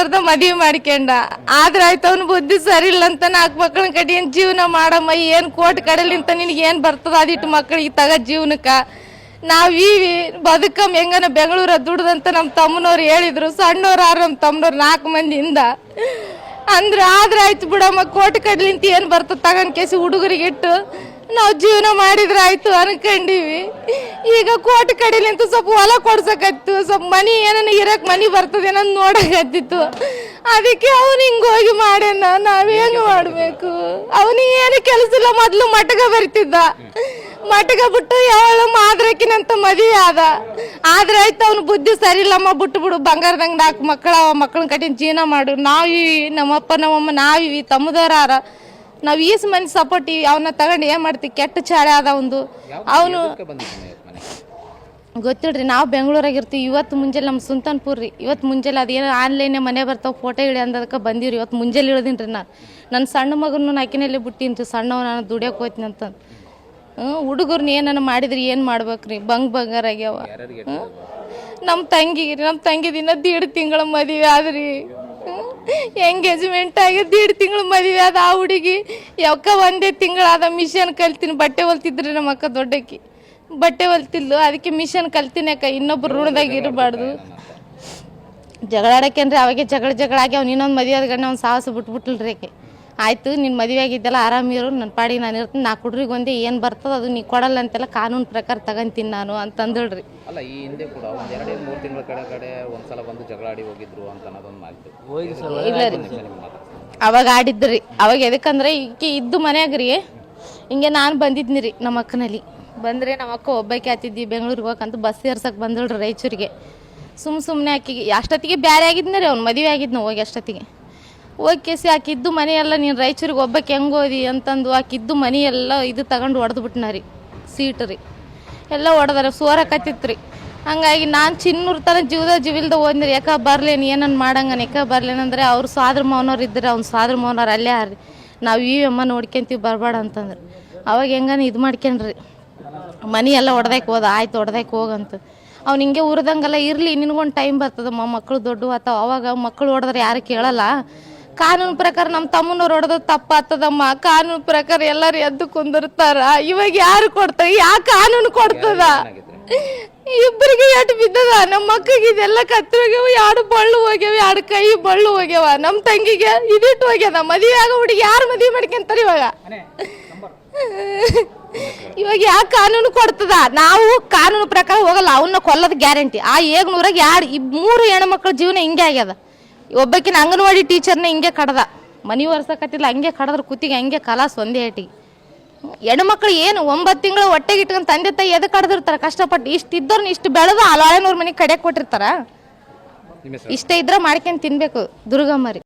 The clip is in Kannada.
ಆಗ್ಲಾರ್ದ ಮದುವೆ ಮಾಡ್ಕೊಂಡ. ಆದ್ರೆ ಆಯ್ತು, ಅವ್ನ ಬುದ್ಧಿ ಸರಿ ಇಲ್ಲ ಅಂತ ನಾಲ್ಕು ಮಕ್ಕಳನ್ನ ಕಡೆ ಏನ್ ಜೀವನ ಮಾಡಮ್ಮ, ಏನ್ ಕೋಟ್ ಕಡಲಿಂತ ನಿನಗೆ ಏನ್ ಬರ್ತದ? ಅದಿಟ್ಟು ಮಕ್ಕಳಿಗೆ ತಗ ಜೀವನಕ್ಕ. ನಾವ್ ಈ ಬದುಕಮ್ ಹೆಂಗನ ಬೆಂಗಳೂರ ದುಡ್ದಂತ ನಮ್ಮ ತಮ್ಮನವ್ರು ಹೇಳಿದ್ರು. ಸಣ್ಣವ್ರು ಆರು ನಮ್ಮ ತಮ್ಮನವ್ರು? ನಾಲ್ಕು ಮಂದಿಯಿಂದ. ಅಂದ್ರೆ ಆದ್ರೆ ಆಯ್ತು ಬಿಡಮ್ಮ, ಕೋಟ್ ಕಡ್ಲಿಂತ ಏನ್ ಬರ್ತದ? ತಗೊಂಡ್ ಕೇಸಿ ಹುಡುಗರಿಗೆ ಇಟ್ಟು ನಾವು ಜೀವನ ಮಾಡಿದ್ರೆ ಆಯ್ತು ಅನ್ಕೊಂಡಿವಿ. ಈಗ ಕೋಟ್ ಕಡೆಲಿಂತ ಸ್ವಲ್ಪ ಹೊಲ ಕೊಡ್ಸಕತ್ತು ಸ್ವಲ್ಪ ಮನಿ ಏನನ್ನ ಇರಕ್ ಮನಿ ಬರ್ತದೇನೋ ನೋಡಕತ್ತಿತ್ತು ಅದಕ್ಕೆ ಅವ್ನು ಹಿಂಗ್ ಹೋಗಿ ಮಾಡ್ಯಾನ. ನಾವೇನು ಮಾಡ್ಬೇಕು? ಅವನಿಗೆ ಏನು ಕೆಲಸ ಇಲ್ಲ. ಮೊದ್ಲು ಮಟಗ ಬರ್ತಿದ್ದ. ಮಟಗ ಬಿಟ್ಟು ಯಾವಳು ಮಾದ್ರಕಿನಂತ ಮದುವೆ ಆದ. ಆದ್ರೆ ಆಯ್ತು ಅವ್ನ ಬುದ್ಧಿ ಸರಿ ಇಲ್ಲಮ್ಮ. ಬಿಟ್ಟು ಬಿಡು. ಬಂಗಾರದಂಗ ನಾಲ್ಕು ಮಕ್ಕಳ ಮಕ್ಕಳನ್ನ ಕಟ್ಟಿನ ಜೀವನ ಮಾಡು. ನಾವಿವಿ ನಮ್ಮಪ್ಪ ನಮ್ಮಮ್ಮ ನಾವಿವಿ ತಮ್ಮದವ್ರಾರ ನಾವ್ ಈಸ್ ಮನೆ ಸಪೋರ್ಟ್ ಅವನ್ನ ತಗೊಂಡು ಏನ್ ಮಾಡ್ತೀವಿ? ಕೆಟ್ಟ ಚಾಳೆ ಅದ ಒಂದು ಅವನು ಗೊತ್ತಿಡ್ರಿ ನಾವು ಬೆಂಗಳೂರಾಗ ಇರ್ತೀವಿ ಇವತ್ತು ಮುಂಜಾನೆ ನಮ್ಮ ಸುಂತನ್ಪುರ್ ರೀ ಇವತ್ತು ಮುಂಜಾನೆ ಅದೇನು ಆನ್ಲೈನೇ ಮನೆ ಬರ್ತಾವೆ ಫೋಟೋ ಇಳಿ ಅಂದದಕ್ಕೆ ಬಂದೀವಿ ಇವತ್ತು ಮುಂಜಾನೆ ಇಳ್ದೀನಿ ರೀ ನಾನು ನನ್ನ ಸಣ್ಣ ಮಗನ ನಾಕಿನಲ್ಲಿ ಬಿಟ್ಟಿನಿ ರೀ ಸಣ್ಣವ ನಾನು ದುಡಿಯೋಕೆ ಹೋಯ್ತೀನಿ ಅಂತ. ಹ್ಞೂ ಹುಡುಗರ್ನ ಏನನ್ನ ಮಾಡಿದ್ರಿ ಏನು ಮಾಡ್ಬೇಕು ರೀ ಬಂಗ್ ಬಂಗಾರ ಆಗ್ಯಾವ. ಯಾರ್ಯಾರಿಗೆ ಹ್ಮ್? ನಮ್ಮ ತಂಗಿಗೆ ನಮ್ಮ ತಂಗಿ ದಿನ ದೀಡ್ ತಿಂಗಳ ಮದುವೆ ಆದ್ರಿ. ಎಂಗೇಜ್ಮೆಂಟ್ ಆಗಿ ಎರಡು ತಿಂಗಳು ಮದುವೆ ಅದ ಆ ಹುಡುಗಿ. ಯಾವಕ್ಕ ಒಂದೇ ತಿಂಗಳಾದ ಮಿಷನ್ ಕಲ್ತೀನಿ, ಬಟ್ಟೆ ಹೊಲ್ತಿದ್ರಿ ನಮ್ಮ ಅಕ್ಕ ದೊಡ್ಡಕ್ಕಿ. ಬಟ್ಟೆ ಹೊಲ್ತಿದ್ಲು, ಅದಕ್ಕೆ ಮಿಷನ್ ಕಲ್ತೀನಿ ಅಕ್ಕ, ಇನ್ನೊಬ್ರು ಋಣದಾಗ ಇರಬಾರ್ದು. ಜಗಳಾಡಕ್ಕೇನ್ರಿ ಅವಾಗೆ ಜಗಳ ಜಗಳಾಗಿ ಅವ್ನು ಇನ್ನೊಂದು ಮದುವೆ ಆದ ಗಂಡ ಅವ್ನು ಸಾಹಸ ಬಿಟ್ಬಿಟ್ಲ್ರಿ ಆಕೆ. ಆಯ್ತು ನಿನ್ನ ಮದುವೆ ಆಗಿದ್ದೆಲ್ಲ ಆರಾಮಿರು ನನ್ನ ಪಾಡಿಗೆ ನಾನು ಇರ್ತೀನಿ. ನಾ ಹುಡ್ರಿಗೆ ಒಂದೇ ಏನು ಬರ್ತದ ಅದು ನೀ ಕೊಡಲ್ಲ ಅಂತೆಲ್ಲ ಕಾನೂನು ಪ್ರಕಾರ ತಗೊಂತೀನಿ ನಾನು ಅಂತಂದಳ್ರಿ ಅಲ್ಲ ಈ ಹಿಂದೆ ಕೂಡ ಒಂದ್ ಎರಡೇನು ಮೂರು ತಿಂಗಳ ಕಡೆ ಕಡೆ ಒಂದ್ಸಲ ಬಂದು ಜಗಳ ಆಡಿ ಹೋಗಿದ್ರು ಅಂತ ಅನ್ನೋದೊಂದು ಮಾತು ಇಲ್ಲ ರೀ. ಅವಾಗ ಆಡಿದ್ರಿ. ಅವಾಗ ಎದಕ್ಕಂದ್ರೆ ಈಕೆ ಇದ್ದು ಮನೆಯಾಗ್ರಿ ರೀ. ಹಿಂಗೆ ನಾನು ಬಂದಿದ್ನಿ ರೀ ನಮ್ಮ ಅಕ್ಕನಲ್ಲಿ. ಬಂದರೆ ನಮ್ಮ ಅಕ್ಕ ಒಬ್ಬಾಕಿ ಆತಿದ್ವಿ ಬೆಂಗಳೂರಿಗೆ ಹೋಗಕ್ಕಂತ ಬಸ್ ಏರ್ಸಕ್ಕೆ ಬಂದಳ್ರಿ ರಾಯಚೂರಿಗೆ ಸುಮ್ ಸುಮ್ಮನೆ ಆಕಿಗೆ ಅಷ್ಟೊತ್ತಿಗೆ ಬ್ಯಾರೆ ಆಗಿದ್ನ ರೀ ಅವ್ನು ಮದುವೆ ಆಗಿದ್ನ ಹೋಗಿ ಅಷ್ಟೊತ್ತಿಗೆ. ಹೋಗಿ ಕೇಸಿ ಆಕಿದ್ದು ಮನೆಯೆಲ್ಲ ನೀನು ರಾಯಚೂರಿಗೆ ಒಬ್ಬಕ್ಕೆ ಹೆಂಗೆ ಓದಿ ಅಂತಂದು ಆಕಿದ್ದು ಮನೆ ಎಲ್ಲ ಇದು ತಗೊಂಡು ಹೊಡೆದು ಬಿಟ್ನ ರೀ, ಸೀಟ್ ರೀ. ಎಲ್ಲ ಹೊಡೆದಾರ ಸೋರಕತ್ತಿತ್ತು ರೀ. ಹಂಗಾಗಿ ನಾನು ಚಿನ್ನೂರು ತನ ಜೀವದ ಜೀವಿಲ್ದ ಹೋದ್ರಿ ಯಾಕ ಬರ್ಲೇನು ಏನನ್ನು ಮಾಡಂಗನ, ಯಾಕ ಬರ್ಲೇನಂದ್ರೆ ಅವ್ರು ಸಾದ್ರ ಮೌನವ್ರು ಇದ್ರೆ, ಅವ್ನು ಸಾದ್ರ ಮೌನವ್ರು ಅಲ್ಲೇ ಆರ್ರಿ ನಾವು ಈ ಅಮ್ಮ ನೋಡ್ಕೊಂತೀವಿ ಬರಬೇಡ ಅಂತಂದ್ರೆ. ಅವಾಗ ಹೆಂಗನ ಇದು ಮಾಡ್ಕೊಂಡ್ರಿ? ಮನೆ ಎಲ್ಲ ಹೊಡೆದಕ್ಕೆ ಹೋದ, ಆಯ್ತು ಹೊಡೆದಕ್ಕೆ ಹೋಗಂತ ಅವ್ನು ಹಿಂಗೆ ಉರ್ದಂಗೆಲ್ಲ ಇರಲಿ, ನಿನಗೊಂದು ಟೈಮ್ ಬರ್ತದಮ್ಮ ಮಕ್ಕಳು ದೊಡ್ಡ ಆತಾವ. ಅವಾಗ ಮಕ್ಕಳು ಹೊಡೆದ್ರೆ ಯಾರು ಕೇಳಲ್ಲ. ಕಾನೂನು ಪ್ರಕಾರ ನಮ್ಮ ತಮ್ಮನವ್ರು ಹೊಡೆದ ತಪ್ಪಾಗ್ತದಮ್ಮ ಕಾನೂನು ಪ್ರಕಾರ ಎಲ್ಲರೂ ಎದ್ದು ಕುಂದಿರ್ತಾರ. ಇವಾಗ ಯಾರು ಕೊಡ್ತಾರೆ? ಯಾ ಕಾನೂನು ಕೊಡ್ತದ? ಇಬ್ಬರಿಗೆ ಎಟ್ ಬಿದ್ದದ? ನಮ್ಮ ಮಕ್ಕಳಿಗೆ ಇದೆಲ್ಲ ಕತ್ತೋಗ್ಯಾವ ಎರಡು ಬಳ್ಳು ಹೋಗ್ಯಾವ, ಎರಡು ಕೈ ಬಳ್ಳು ಹೋಗ್ಯಾವ. ನಮ್ಮ ತಂಗಿಗೆ ಇದಿಟ್ಟು ಹೋಗ್ಯದ. ಮದುವೆ ಆಗೋ ಹುಡುಗಿ ಯಾರು ಮದುವೆ ಮಾಡ್ಕೊಂತಾರೆ ಇವಾಗ? ಇವಾಗ ಯಾವ ಕಾನೂನು ಕೊಡ್ತದ? ನಾವು ಕಾನೂನು ಪ್ರಕಾರ ಹೋಗಲ್ಲ. ಅವನ್ನ ಕೊಲ್ಲದ ಗ್ಯಾರಂಟಿ. ಆ ಏಗ್ನೂರಾಗ ಯಾರು ಮೂರು ಹೆಣ್ಮಕ್ಳ ಜೀವನ ಹಿಂಗೆ ಆಗ್ಯದ. ಒಬ್ಬಕಿನ ಅಂಗನವಾಡಿ ಟೀಚರ್ನ ಹಿಂಗೆ ಕಡ್ದ. ಮನೆ ಒರ್ಸಕತ್ತಿಲ್ಲ ಹಂಗೆ ಕಡದ್ರ ಕುತ್ತಿಗೆ ಹಂಗೆ ಕಲಾಸ್ ಒಂದೇ ಏಟಿಗೆ ಹೆಣ್ಮಕ್ಳು ಏನು ಒಂಬತ್ತು ತಿಂಗಳು ಹೊಟ್ಟೆಗೆ ಇಟ್ಕೊಂಡು ತಂದೆ ತಾಯಿ ಎದಕ್ಕೆ ಕಡ್ದಿರ್ತಾರೆ? ಕಷ್ಟಪಟ್ಟು ಇಷ್ಟು ಇದ್ದವ್ರನ್ನ ಇಷ್ಟು ಬೆಳೆದು ಅಲಾಳೆನೂರು ಮನೆಗೆ ಕಡೆ ಕೊಟ್ಟಿರ್ತಾರ? ಇಷ್ಟೇ ಇದ್ರೆ ಮಾಡ್ಕೊಂಡು ತಿನ್ಬೇಕು. ದುರ್ಗಮ್ಮ ರೀ.